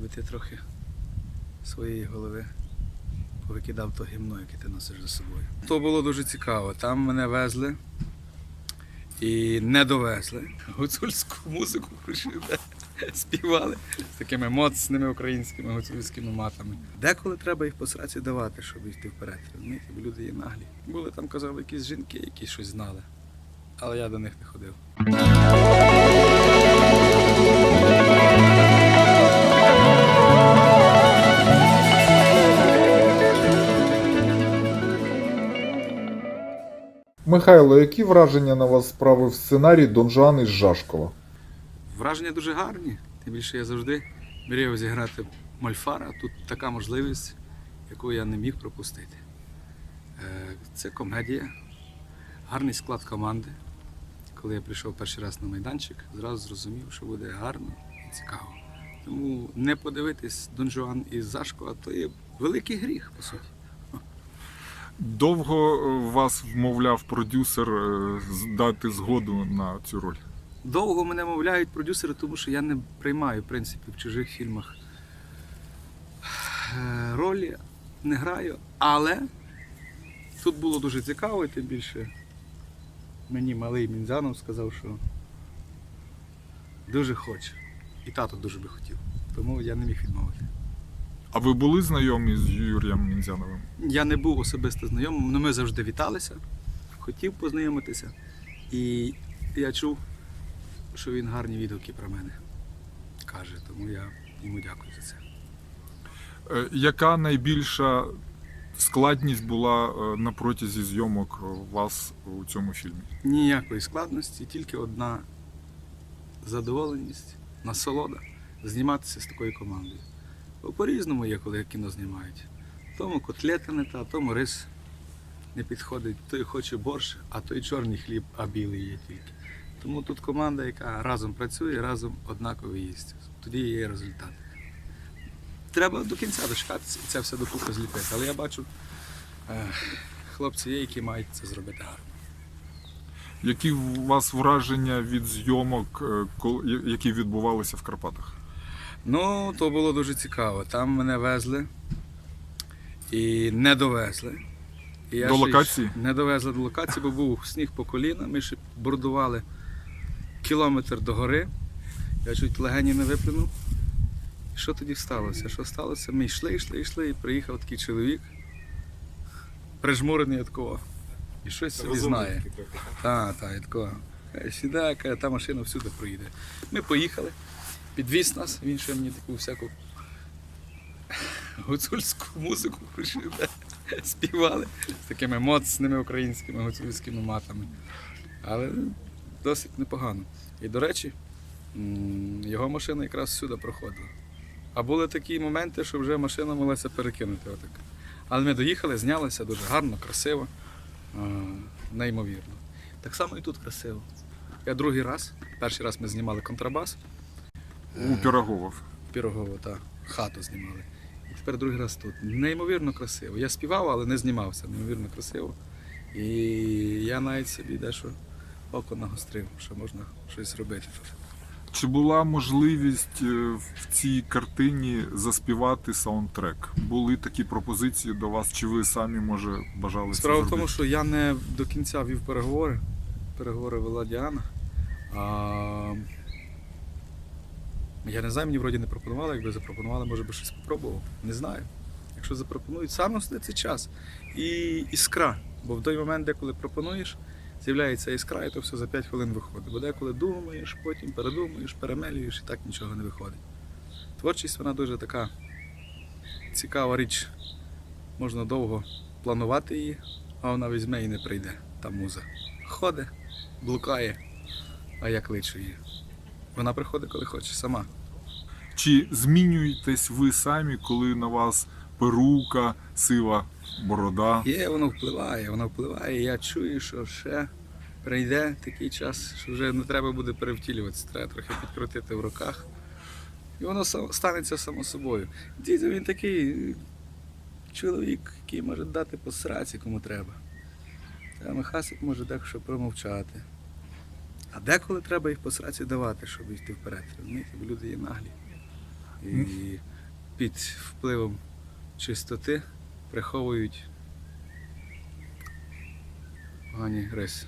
щоб ти трохи своєї голови повикидав то гімно, яке ти носиш за собою. То було дуже цікаво. Там мене везли і не довезли. Гуцульську музику включили, співали з такими моцними українськими гуцульськими матами. Деколи треба їх по сраці давати, щоб йти вперед. Розумієте, бо люди є наглі. Були там, казали, якісь жінки, які щось знали. Але я до них не ходив. Михайло, які враження на вас справив сценарій Дон Жуан із Жашкова? Враження дуже гарні. Тим більше я завжди мріяв зіграти Мольфара. Тут така можливість, яку я не міг пропустити. Е, Це комедія, гарний склад команди. Коли я прийшов перший раз на майданчик, зразу зрозумів, що буде гарно і цікаво. Тому не подивитись Дон Жуан із Зашкова, то є великий гріх, по суті. Довго е, вас вмовляв продюсер е, дати згоду на цю роль? Довго мене мовляють продюсери, тому що я не приймаю, в принципі, в чужих фільмах е, ролі, не граю. Але тут було дуже цікаво, і тим більше мені малий Мінзанов сказав, що дуже хоче. І тато дуже би хотів. Тому я не міг відмовити. А ви були знайомі з Юрієм Мінзяновим? Я не був особисто знайомим, але ми завжди віталися, хотів познайомитися. І я чув, що він гарні відгуки про мене каже, тому я йому дякую за це. Е, Яка найбільша складність була е, на протязі зйомок вас у цьому фільмі? Ніякої складності, тільки одна задоволеність, насолода зніматися з такою командою. По-різному є, коли кіно знімають. Тому котлета не та, тому рис не підходить, той хоче борщ, а той чорний хліб, а білий є тільки. Тому тут команда, яка разом працює, разом однаково їсть. Тоді є результат. Треба до кінця дочекатися і це все докупи зліпити. Але я бачу, е, хлопці є, які мають це зробити гарно. Які у вас враження від зйомок, е, які відбувалися в Карпатах? Ну, то було дуже цікаво. Там мене везли і не довезли. І я До ще й локації? Не довезли до локації, бо був сніг по коліна. Ми ще бордували кілометр до гори. Я чуть легені не виплюнув. І що тоді сталося? Що сталося? Ми йшли, йшли, йшли, і приїхав такий чоловік, прижмурений від такого. І щось собі знає. Так, так, і такого. Каже, Сідай, каже, та машина всюди проїде. Ми поїхали, підвіз нас, він ще мені таку всяку гуцульську музику включив, співали з такими моцними українськими гуцульськими матами. Але досить непогано. І до речі, його машина якраз сюди проходила. А були такі моменти, що вже машина могла перекинути. Отак. Але ми доїхали, знялися дуже гарно, красиво, неймовірно. Так само і тут красиво. Я другий раз, перший раз ми знімали контрабас, У Піроговов. Пірогово, та хату знімали. І тепер другий раз тут. Неймовірно красиво. Я співав, але не знімався. Неймовірно красиво. І я навіть собі дещо око нагострив, що можна щось робити тут. Чи була можливість е, в цій картині заспівати саундтрек? Були такі пропозиції до вас, чи ви самі може бажали це Справа в тому, що я не до кінця вів переговори. Переговори вела Діана. А... Я не знаю, мені вроді не пропонували. Якби запропонували, може би щось спробував. Не знаю. Якщо запропонують, саме основне це час. І іскра. Бо в той момент, де коли пропонуєш, з'являється іскра, і то все за 5 хвилин виходить. Бо деколи думаєш, потім передумуєш, перемелюєш і так нічого не виходить. Творчість вона дуже така цікава річ. Можна довго планувати її, а вона візьме і не прийде. Та муза. Ходить, блукає, а я кличу її. Вона приходить, коли хоче, сама. Чи змінюєтесь ви самі, коли на вас перука, сива борода? Є, воно впливає, воно впливає. Я чую, що ще прийде такий час, що вже не треба буде перевтілюватися, треба трохи підкрутити в руках. І воно станеться само собою. Дідо він такий чоловік, який може дати по сраці, кому треба. А Михасик може дещо промовчати. А деколи треба їх по сраці давати, щоб йти вперед. Розумієте, бо люди є наглі. І під впливом чистоти приховують погані риси.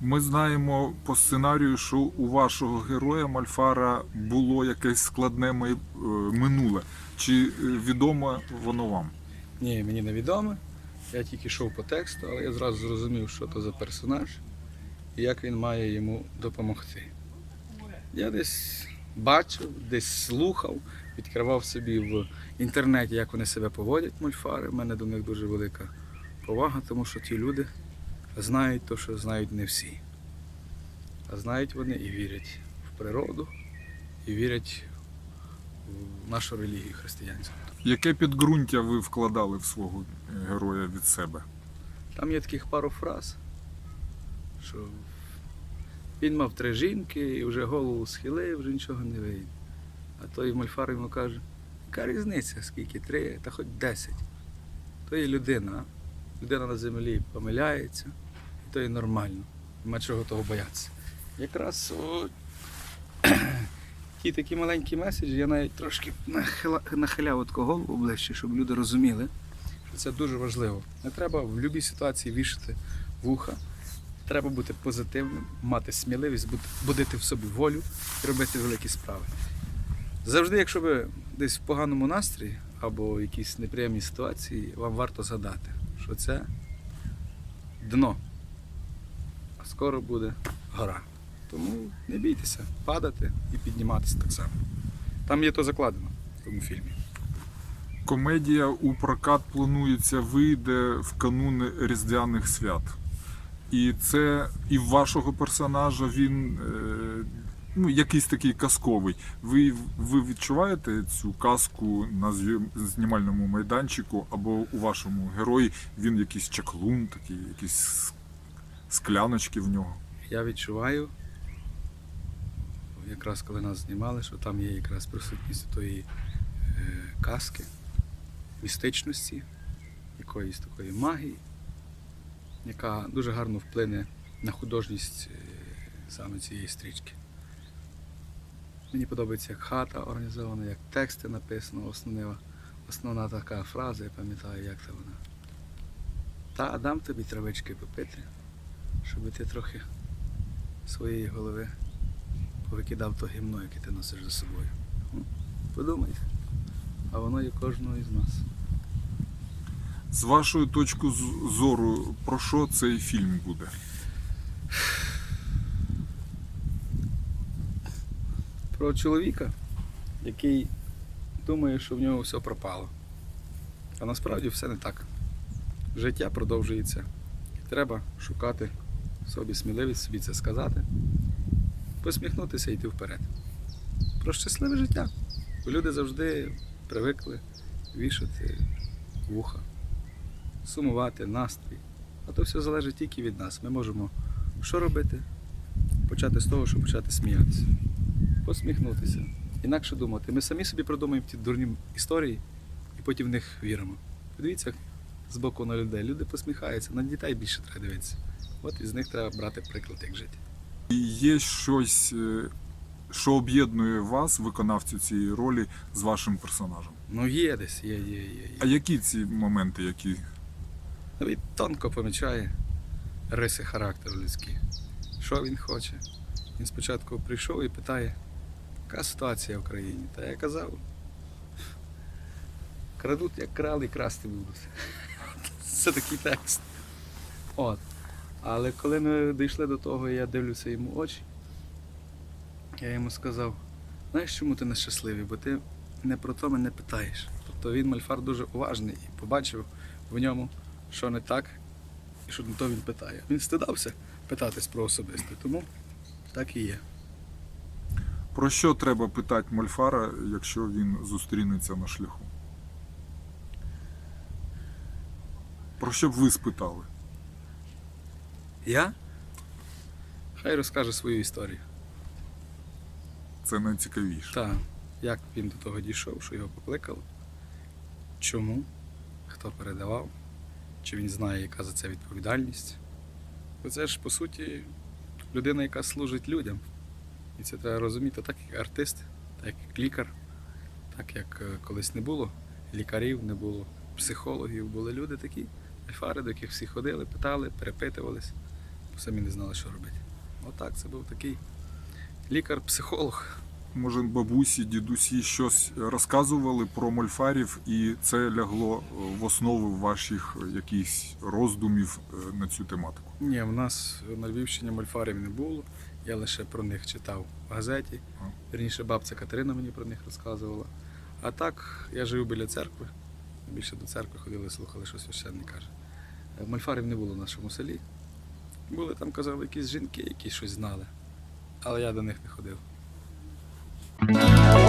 Ми знаємо по сценарію, що у вашого героя Мальфара було якесь складне май- е, минуле. Чи е, відомо воно вам? Ні, мені не відомо. Я тільки йшов по тексту, але я зразу зрозумів, що то за персонаж і як він має йому допомогти. Я десь бачив, десь слухав, відкривав собі в інтернеті, як вони себе поводять, мульфари. У мене до них дуже велика повага, тому що ті люди знають те, що знають не всі. А знають вони і вірять в природу, і вірять в нашу релігію християнську. Яке підґрунтя ви вкладали в свого е, героя від себе? Там є таких пару фраз, що він мав три жінки і вже голову схилив, вже нічого не вийде. А той мольфар йому каже, яка різниця, скільки три, та хоч десять. То є людина. Людина на землі помиляється, і то є нормально. Нема чого того боятися. Якраз о, ті такі маленькі меседжі, я навіть трошки нахиляв от голову ближче, щоб люди розуміли, що це дуже важливо. Не треба в будь-якій ситуації вішати вуха. Треба бути позитивним, мати сміливість, будити в собі волю і робити великі справи. Завжди, якщо ви десь в поганому настрої або в якійсь неприємній ситуації, вам варто згадати, що це дно, а скоро буде гора. Тому не бійтеся падати і підніматися так само. Там є то закладено в тому фільмі. Комедія у прокат планується вийде в кануни Різдвяних свят. І це і вашого персонажа він е, ну, якийсь такий казковий. Ви, ви відчуваєте цю казку на знімальному майданчику, або у вашому герої він якийсь чаклун, такий, якісь скляночки в нього. Я відчуваю, якраз коли нас знімали, що там є якраз присутність тої е, казки, містичності, якоїсь такої магії, яка дуже гарно вплине на художність е, саме цієї стрічки. Мені подобається, як хата організована, як тексти написано, основна, основна така фраза, я пам'ятаю, як це вона. Та дам тобі травички попити, щоб ти трохи своєї голови повикидав то гімно, яке ти носиш за собою. Подумайте. А воно є кожного із нас. З вашої точки зору, про що цей фільм буде? Про чоловіка, який думає, що в нього все пропало. А насправді все не так. Життя продовжується. І треба шукати собі сміливість собі це сказати, посміхнутися і йти вперед. Про щасливе життя. Бо люди завжди привикли вішати вуха, сумувати, настрій. А то все залежить тільки від нас. Ми можемо що робити? Почати з того, щоб почати сміятися посміхнутися, інакше думати. Ми самі собі придумаємо ті дурні історії і потім в них віримо. Подивіться з боку на людей. Люди посміхаються, на дітей більше треба дивитися. От із них треба брати приклад, як жити. І є щось, е, що об'єднує вас, виконавцю цієї ролі, з вашим персонажем. Ну є десь, є, є, є. А які ці моменти, які Він тонко помічає риси характеру людські. Що він хоче? Він спочатку прийшов і питає, яка ситуація в країні? Та я казав, крадуть, як крали, красти будуть. Це такий текст. От. Але коли ми дійшли до того, я дивлюся йому очі, я йому сказав, знаєш, чому ти нещасливий? Бо ти не про то мене питаєш. Тобто він мальфар дуже уважний і побачив в ньому, що не так, і що не то він питає. Він стидався питатись про особисте, тому так і є. про що треба питати Мольфара, якщо він зустрінеться на шляху? Про що б ви спитали? Я? Хай розкаже свою історію. Це найцікавіше. Так, як він до того дійшов, що його покликали, чому, хто передавав, чи він знає, яка за це відповідальність. Бо це ж, по суті, людина, яка служить людям. І це треба розуміти, так як артист, так як лікар, Так як е, колись не було лікарів, не було психологів, були люди такі, альфари, до яких всі ходили, питали, перепитувались, бо самі не знали, що робити. Отак це був такий лікар-психолог. Може, бабусі, дідусі щось розказували про мольфарів, і це лягло е, в основу ваших якихось роздумів е, на цю тематику. Ні, в нас на Львівщині мольфарів не було. Я лише про них читав в газеті. А. Вірніше, бабця Катерина мені про них розказувала. А так, я жив біля церкви. Більше до церкви ходили, слухали, що священник каже. Е, Мольфарів не було в нашому селі. Були там, казали, якісь жінки, які щось знали. Але я до них не ходив. Thank you.